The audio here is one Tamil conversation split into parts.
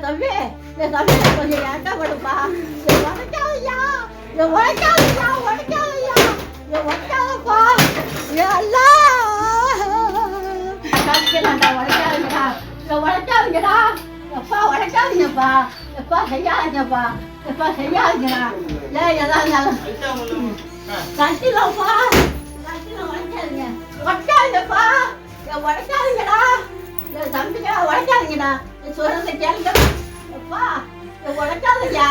என் தம்பி என் தம்பி கொஞ்சம் ஏக்கா கொடுப்பா என் உடைக்காதையா என் உடைக்காதையா உடைக்காதையா என் உடைக்காதப்பா என் அல்லா கடிக்கலாம்டா உடைக்காதீங்கடா என் உடைக்காதீங்கடா எப்பா உடைக்காதீங்கப்பா எப்பா செய்யாதீங்கப்பா எப்பா செய்யாதீங்கடா ஏன் எதா இருந்தாலும் கட்டிலப்பா கட்டில உடைக்காதீங்க உடைக்காதீங்கப்பா என் உடைக்காதீங்கடா என் தம்பிக்கா உடைக்காதீங்கடா என் சொல்றதை கேளுங்க அப்பா என் உடைக்காதய்யா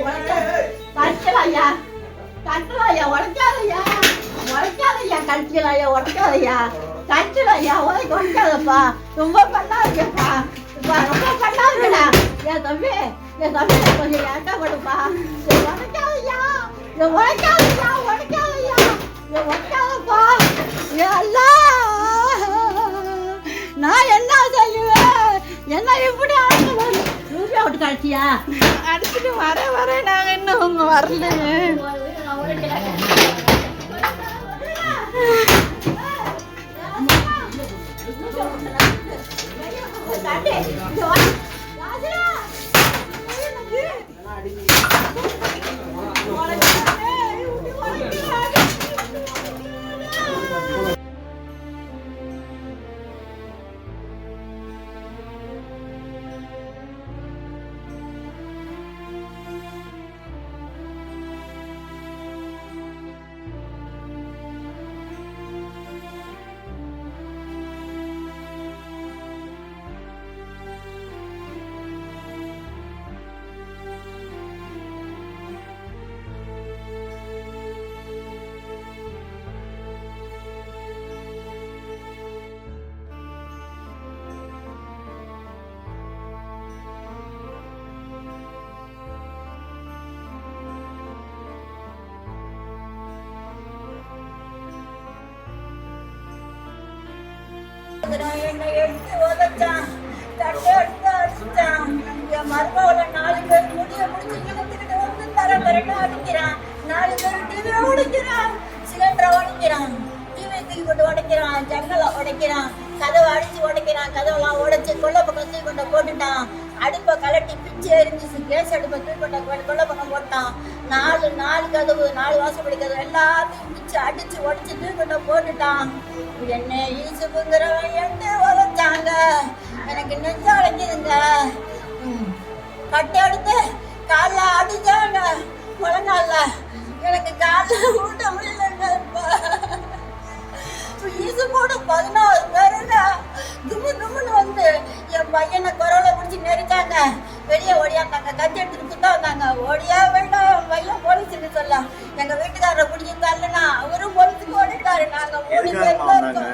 உடைக்காத கட்டலாய்யா கட்டலாய்யா உடைக்காதய்யா உடைக்காதய்யா கட்டிலாய்யா உடைக்காதய்யா கட்டலாய்யா உடைக்க உடைக்காதப்பா ரொம்ப பண்ணாதீங்கப்பா ரொம்ப பண்ணாதீங்கடா என் தம்பி என் தம்பி கொஞ்சம் என் உடைக்காதய்யா உடைக்காதய்யா என் உடைக்காதப்பா என் அல்லா நான் என்ன செய்வேன் என்ன இப்படி ரூபியா விட்டு கழிச்சியா அடிச்சுட்டு வர வர நாங்க இன்னும் உங்க வரல என்னை எடுத்து உதைச்சான் தட்டை எடுத்து அடிச்சான் என் மருமகளை நாலு பேர் முடிய முடிச்சு இழுத்துக்கிட்டு வந்து தர தரன்னு அடிக்கிறான் நாலு பேர் டிவியை உடைக்கிறான் சிலிண்டரை உடைக்கிறான் டிவி தூக்கி கொண்டு உடைக்கிறான் ஜன்னலை உடைக்கிறான் கதவை அடிச்சு உடைக்கிறான் கதவெல்லாம் உடைச்சு கொல்லை பக்கம் தூக்கி கொண்டு போட்டுட்டான். அடுப்பை கலட்டி பிச்சு எரிஞ்சிச்சு. கேஸ் அடுப்பை தூக்கி கொண்ட பக்கம் போட்டான். நாலு நாலு கதவு நாலு வாசப்படி கதவு எல்லாத்தையும் பிச்சு அடிச்சு உடச்சு தூக்கி போட்டுட்டான். என்ன ஈசுப்புங்கிறவன் என்ன உதச்சாங்க. எனக்கு நெஞ்சு அழைக்குதுங்க கட்டை எடுத்து காலில் அடிச்சாங்க. முழங்கால எனக்கு காலில் ஊட்ட முடியலங்க இப்போ ஈசு கூட பதினாறு உடனே வெளியே ஓடியாந்தாங்க. கத்தி எடுத்துட்டு குத்தா வந்தாங்க. ஓடியா வேண்டாம் பையன் போலீஸ்னு சொல்லலாம் எங்க வீட்டுக்காரரை பிடிச்சிருந்தாருன்னா அவரும் போலீஸுக்கு ஓடிட்டாரு. நாங்க மூணு பேர் தான் இருக்கோம்.